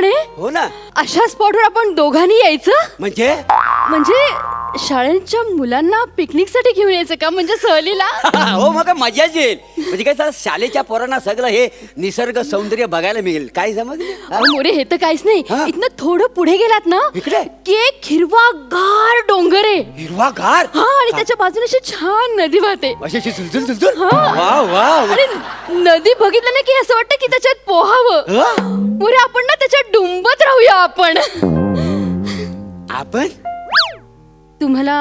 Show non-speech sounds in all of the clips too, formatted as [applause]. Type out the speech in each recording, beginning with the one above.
ठिकाण? आहे हो ना. अशा स्पॉटवर आपण दोघांनी यायचं? म्हणजे? म्हणजे शाळेच्या मुलांना पिकनिकसाठी घेऊन यायचं का? म्हणजे सहलीला? [laughs] हो मग काय मजाच येईल. म्हणजे काय शाळेच्या पोरांना सगळं हे निसर्ग सौंदर्य बघायला मिळेल. काय समजले? अहो, मोरे हे तर काहीच नाही. हा? इथनं थोडं पुढे गेलात ना इकडे? की एक हिरवा गार डोंगर आहे. हिरवा गार हा आणि त्याच्या बाजूने अशी छान नदी वाहते. अशी अशी झुलझुल झुलझुल? हा. वा वा आणि नदी बघितलं ना की असं वाटतं की त्याच्यात पोहावं. हा? मोरे आपण ना त्याच्यात डुंबत राहूया आपण. आपण? तुम्हाला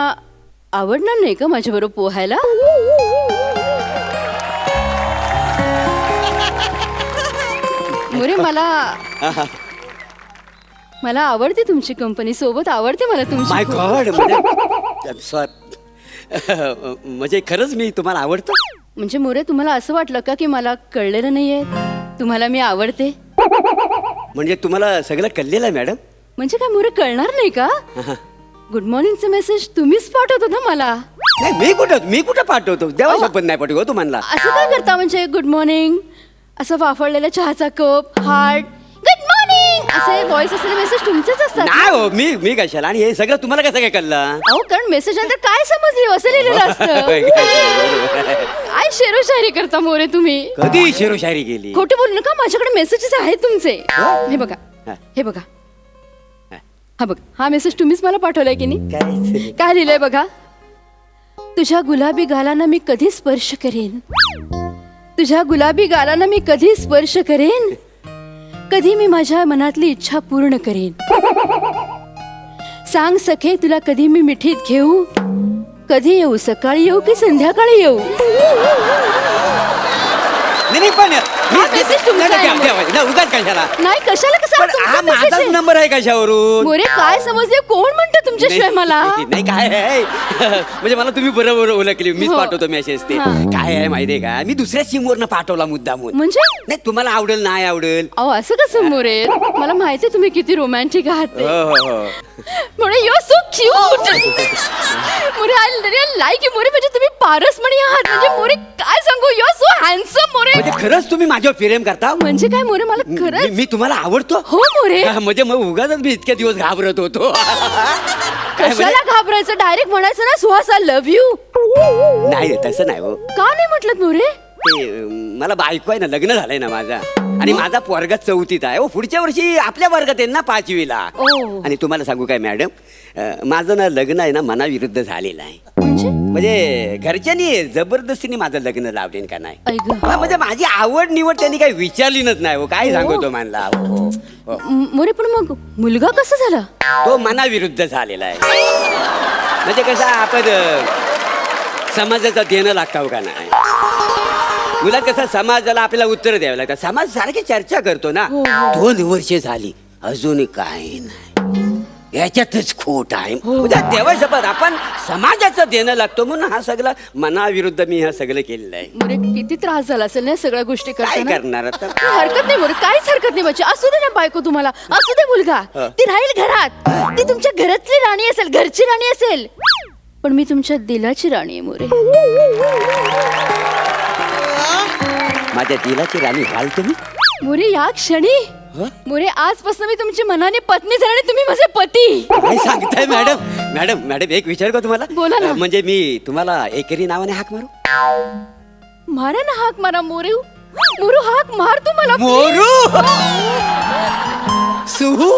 आवडणार नाही का माझ्या बरोबर पोहायला? मोरे मला मला आवडते तुमची कंपनी सोबत आवडते मला माय तुमची गॉड म्हणजे [laughs] म्हणजे खरंच मी तुम्हाला आवडतो? म्हणजे मोरे तुम्हाला असं वाटलं का की मला कळलेलं नाहीये? तुम्हाला मी आवडते? म्हणजे तुम्हाला सगळं कळलेलं आहे मॅडम? म्हणजे काय मोरे कळणार नाही का? गुड मॉर्निंगचं मेसेज तुम्हीच पाठवतो ना मला. नाही मी कुठं मी कुठं पाठवतो देवा शपथ नाही पाठवतो तुम्हाला. असं काय करता म्हणजे? गुड मॉर्निंग असं वाफळलेला चहाचा कप हार्ट. गुड मॉर्निंग असे व्हॉइस असलेले मेसेज तुमचेच असतात. ना? नाही हो मी मी कशाला? आणि हे सगळं तुम्हाला कसं काय कळलं? अहो कारण मेसेज नंतर काय समजले? असं लिहिलेलं [laughs] असतं. काय? शेरो शायरी करता मोरे तुम्ही? कधी शेरोशायरी गेली खोटे बोलू नका माझ्याकडे मेसेजेस आहेत तुमचे. हे बघा. हा. हे बघा. हा बघ हा मेसेज तुम्हीच मला पाठवलाय की नाही? काय काय लिहिलंय बघा? तुझ्या गुलाबी गालांना मी कधी स्पर्श करेन? तुझ्या गुलाबी गालांना मी कधी स्पर्श करेन? कधी मी माझ्या मनातली इच्छा पूर्ण करेन? सांग सखे तुला कधी मी मिठीत घेऊ? कधी येऊ सकाळी येऊ की संध्याकाळी येऊ? नाही नाही, पण हा message तुमचा आहे. मग. उगाच कशाला. नाही कशाला कसं पण हा माझाच नंबर आहे? कशावरून? मोरे काय समजले? कोण म्हणतं तुमच्याशिवाय मला? नाही नाही, काय आहे? म्हणजे मला तुम्ही बरोबर ओळखली मीच हो. पाठवतो मेसेज ते. हा. काय आहे माहितीये का? मी दुसऱ्या सिम वरनं पाठवला मुद्दामून. म्हणजे? नाही तुम्हाला आवडेल नाही आवडेल? अहो असं कसं मोरे? मला माहिती तुम्ही किती रोमॅन्टिक आहात. ते. हो हो हो. More you so cute More I real like you More म्हणजे तुम्ही पारसमणी आहात. म्हणजे मोरे काय सांगू? You so handsome More. म्हणजे खरंच तुम्ही माझ्यावर प्रेम करता? म्हणजे काय मोरे मला मी खरंच मी तुम्हाला आवडतो? हो मोरे. म्हणजे मग उगाच मी इतक्या दिवस घाबरत होतो. काय म्हणजे? कशाला घाबरायचं? डायरेक्ट म्हणायचं ना सुहास आय लव्ह यू नाही तसं नाही हो. का नाही म्हटलं मोरे? ते मला बायको आहे ना लग्न झालंय ना माझा. आणि माझा पोरगा चौथीत आहे. हो पुढच्या वर्षी आपल्या वर्गात आहे ना पाचवीला. ओ. आणि तुम्हाला सांगू काय मॅडम? अं, माझं ना लग्न आहे ना मनाविरुद्ध झालेलं आहे. म्हणजे? म्हणजे घरच्यांनी जबरदस्तीने माझं लग्न लावले का नाही? गं. हा, म्हणजे माझी आवड निवड त्यांनी काही विचारलीच नाही हो. काय सांगतो म्हणला हो, हो. म- मोरे पण मग मुलगा कसा झाला? तो मनाविरुद्ध झालेला आहे. म्हणजे कसं आपण अं, समाजाचं देणं लागतं का नाही? मुलात कसं समाजाला आपल्याला उत्तर द्यावं लागतं? समाज सारखी चर्चा करतो ना. हो, हो. दोन वर्षे झाली. अजून काही नाही. याच्यातच खोट आहे. हो. म्हणजे देवा शपथ आपण समाजाचं देणं लागतो म्हणून हा सगळं मनाविरुद्ध मी हा सगळं केलेलं आहे. मोरे किती त्रास झाला असेल ना सगळ्या गोष्टी काय करताना? करणार आता? काही हरकत नाही मोरे काहीच हरकत नाही माझी असू दे ना बायको तुम्हाला. असू दे मुलगा. ती राहील घरात. ती तुमच्या घरातली राणी असेल घरची राणी असेल. पण मी तुमच्या दिलाची राणी आहे मोरे. माझ्या दिलाची राणी व्हाल तुम्ही? मोरे या क्षणी? ह? मोरे आजपासून मी तुमची मनाने पत्नी झाली आणि तुम्ही माझे पती. काय सांगताय मॅडम? मॅडम मॅडम एक विचार का तुम्हाला बोला ना. अं, म्हणजे मी तुम्हाला एकेरी नावाने हाक मारू? मारा ना हाक मारा मोरे. मोरू हाक मार तू मला मोरू? सुहू?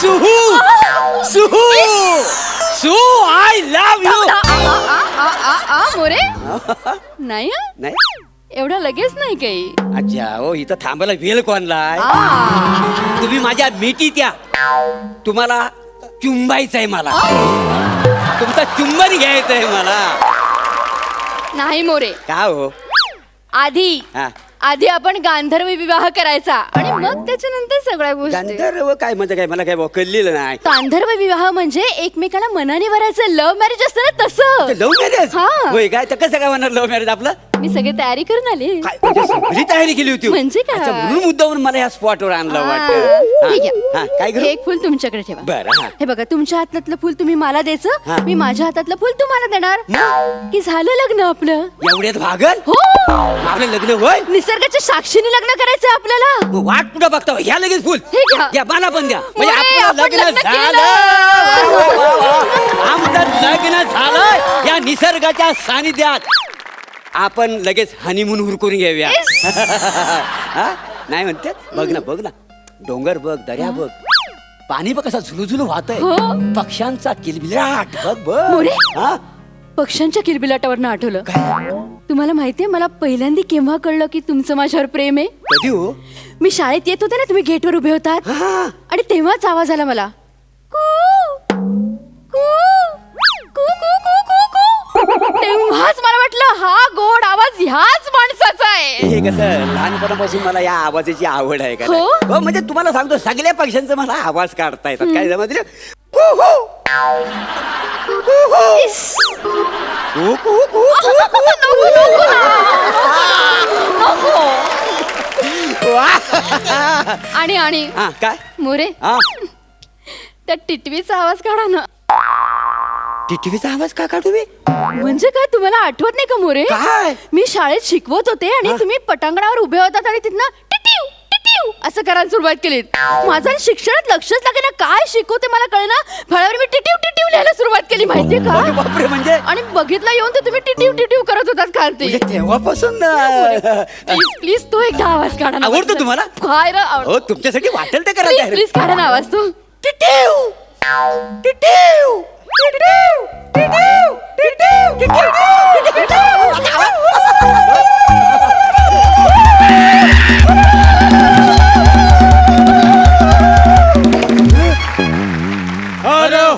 सुहू? सुहू? सु आय लव्ह यू आ, आ, आ, आ, आ, मोरे. नाही हं? नाही. एवढं लगेच नाही काही. अच्छा हो इथं थांबायला वेळ कोणलाय तुम्ही माझ्या मिठी त्या तुम्हाला चुंबायचंय मला. तुमचा चुंबन घ्यायचंय मला. नाही मोरे. का हो? आधी हा. आधी आपण गांधर्व विवाह करायचा आणि मग त्याच्यानंतर सगळ्या गोष्टी. गांधर्व काय म्हणजे काय? मला काय बुवा कळलेलं नाही. गांधर्व विवाह म्हणजे एकमेकाला मनाने भरायचं लव्ह मॅरेज असतं ना तसं. लव्ह मॅरेज हा. होय काय? तर कसं काय होणार लव्ह मॅरेज आपलं? मी सगळी तयारी करून आली. काय म्हणजे सगळी तयारी केली होती? म्हणजे काय? अच्छा, म्हणून मुद्दावरून मला या स्पॉटवर आणलं हा, वाटतं. हे घ्या. हा, काय करू? हे एक फुल तुमच्याकडे ठेवा. बरं, हा. हे बघा तुमच्या हातातलं फुल तुम्ही मला हा. द्यायचं मी माझ्या हातातलं फुल तुम्हाला देणार. की झालं लग्न आपलं? एवढ्यात भागल? हो. आपलं लग्न होय निसर्गाच्या साक्षीने लग्न करायचंय आपल्याला. मग वाट कुठं बघता? घ्या लगेच फुल. हे घ्या. घ्या मला पण द्या. म्हणजे आपलं आपण लग्न लग्न झालं. वा, वा, वा, वा. आमचं लग्न झालं या निसर्गाच्या सानिध्यात. आपण लगेच हनीमून हुरकून घेऊया [laughs] हा? नाही म्हणते बघ ना बघ ना डोंगर बघ दर्या बघ पाणी बघ कसा झुलुझुलू वाहतय हो. पक्ष्यांचा किलबिलाट बघ बघ मोरे. हा? पक्ष्यांच्या किलबिलाटावरनं आठवलं काय? तुम्हाला माहितीये मला पहिल्यांदा केव्हा कळलं की तुमचं माझ्यावर प्रेम आहे कधी हो मी शाळेत येत होते ना तुम्ही गेटवर उभे होतात हा. आणि तेव्हाच आवाज आला मला आवाज ह्याच माणसाचा आहे हे कसं लहानपणापासून मला या आवाजाची आवड आहे का हो? हो म्हणजे तुम्हाला सांगतो सगळ्या पक्ष्यांचा मला आवाज काढता येतात काय समजलं कू कू. कू कू. इस. कू कू कू कू. [laughs] नको, नको ना. नको. वा. आणि आणि हा काय मोरे हा त्या टिटवीचा आवाज काढा ना टिटवीचा आवाज का काढू मी? म्हणजे काय तुम्हाला आठवत नाही का मोरे? काय? मी शाळेत शिकवत होते आणि? तुम्ही पटांगणावर उभे होतात आणि तिथनं टिटिव टिटिव असं करायला सुरुवात केली. माझं आणि शिक्षणात लक्षच लागे ना काय शिकवते मला कळेना. फळावर मी टिटिव टिटिव लिहायला सुरुवात केली माहितीये अरे का बापरे म्हणजे? आणि बघितलं येऊन तर तुम्ही टिटिव टिटिव करत होतात कार्तिक म्हणजे तेव्हापासून अं, प्लीज प्लीज तो एकदा आवाज काढा ना. आवडतो तुम्हाला? काय रे हो तुमच्यासाठी वाटेल ते करा प्लीज प्लीज काढा ना आवाज तू. टिटिव टिटिव अरे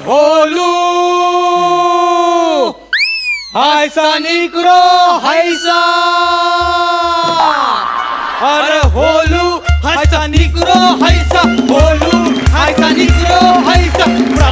होलू। हायसा निकरो हायसा। अरे होलू हायसा निकरो हायसा। होलू हायसा निकरो हायसा।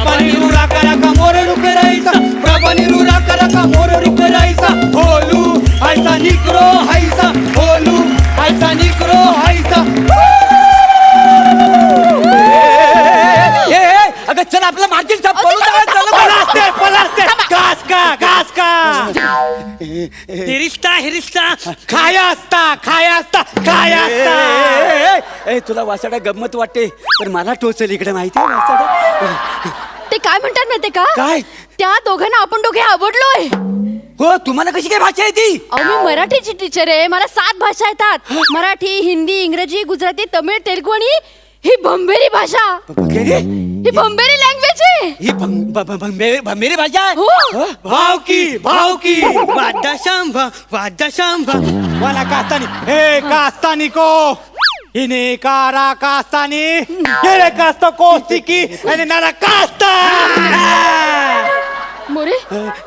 हिरिस्ता हिरिस्ता खाया असता खाया असता खाया ए, असता ए, तुला वासाडा गंमत वाटते पण मला टोचल इकडे माहिती आहे वासाडा? ते काय म्हणतात माहितीये का? काय? त्या दोघांना आपण दोघे आवडलोय. हो तुम्हाला कशी काय भाषा येते? अहो मी मराठीची टीचर आहे मला सात भाषा येतात. मराठी हिंदी इंग्रजी गुजराती तमिळ तेलगू आणि ही भंबेरी भाषा. ही भंबेरी आहे ही भं- भ- भाषा आहे? हो. हो? भाव की भाव की. वाद्या शांभ वाद्या शांभ. मला कास्तानी. हे कास्तानी को. हिने कारा कास्तानी. हेरे कास्त कोस्तिकी आणि नारा कास्ता. मोरे?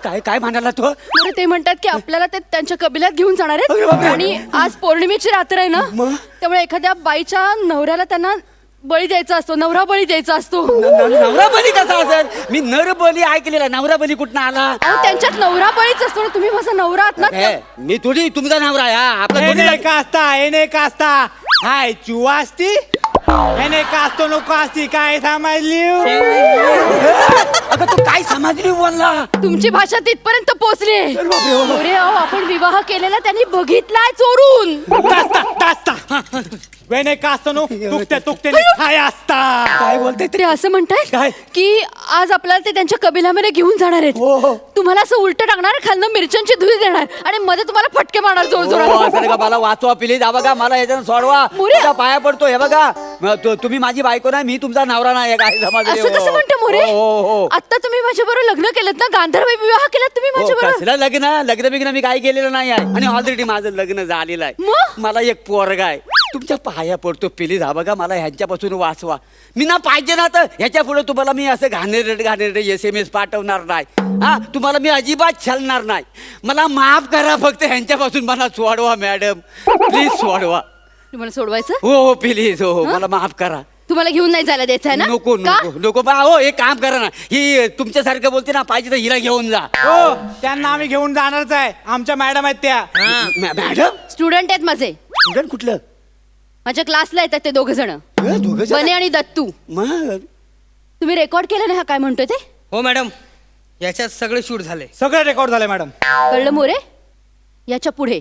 काय काय म्हणाला तो? मोरे ते म्हणतात की आपल्याला ते त्यांच्या कबिलात घेऊन जाणार अरे आहेत बापरे. आणि आज पौर्णिमेची रात्र आहे ना? मग? त्यामुळे एखाद्या बाईच्या नवऱ्याला त्यांना बळी द्यायचा असतो नवरा बळी द्यायचा असतो. नवरा बली कसा असेल? मी नर बली ऐकलेला नवरा बली कुठं आला? अहो त्यांच्यात नवरा बळीच असतो ना तुम्ही माझा नवरा आहात ना? मी थोडी तुमचा नवरा आहे, हा? आपला दोन्ही हेने जागी- कास्ता हेने कास्ता. हाय चुवा असती हेने कास्तो नको असती काय समजली अगं तू काय समजली बोलला? तुमची भाषा तिथपर्यंत पोहोचली. अरे हो. अहो आपण विवाह केलेला त्यांनी बघितलाय चोरून. तास्ता तास्ता वेने कास्तो नो? तुकते तुकते खाय असता. काय बोलते ते? असं काय? म्हणताय की आज आपल्याला ते त्यांच्या कबिलामध्ये घेऊन जाणार हो, हो. आहेत तुम्हाला असं उलट टाकणार खालनं मिरच्यांची धुळी देणार आणि मध्ये तुम्हाला फटके मारणार जोर हो, जोरात असं नका मला वाचवा प्लीज. हा बघा मला याच्यानं सोडवा. मोरे. तुझ्या पाया पडतो हे बघा. म- तु- तुम्ही माझी बायको नाही मी तुमचा नवरा नाही काय समजले असं कसं म्हणते मोरे? हो हो. हो. आता तुम्ही माझ्या बरोबर लग्न केलं ना गांधर्व विवाह केलात तुम्ही माझ्या बरोबर कसलं लग्न? लग्न बिग्न मी काय केलेलं नाही आहे. आणि ऑलरेडी माझं लग्न झालेलं आहे. मग? मला एक पोरगा आहे. तुमच्या पाया पडतो प्लीज हा बघा मला ह्यांच्यापासून वाचवा. मी ना पाहिजे ना तर ह्याच्या पुढे तुम्हाला मी असं घाणेरडे घाणेरडे एस एम एस पाठवणार नाही. हा तुम्हाला मी अजिबात छलणार नाही. मला माफ करा फक्त ह्यांच्यापासून मला सोडवा मॅडम. प्लीज सोडवा. तुम्हाला सोडवायचं? हो हो प्लीज हो हो मला माफ करा. तुम्हाला घेऊन नाही जायला द्यायचं आहे ना? नको का? नको नको बा हो एक काम करा ना. ही तुमच्यासारखं बोलते ना पाहिजे तर हिला घेऊन जा. हो त्यांना आम्ही घेऊन जाणारच आहे. आमच्या मॅडम आहेत त्या. मॅ- मॅडम? स्टुडंट आहेत माझे. स्टुडंट कुठलं? माझ्या क्लासला येतात ते दोघ जण. अ, दोघं जण? बने आणि दत्तू. मग? तुम्ही रेकॉर्ड केलं ना हा काय म्हणतोय ते? हो मॅडम. याच्यात सगळे शूट झाले. सगळं रेकॉर्ड झालंय मॅडम. कळलं मोरे? याच्यापुढे.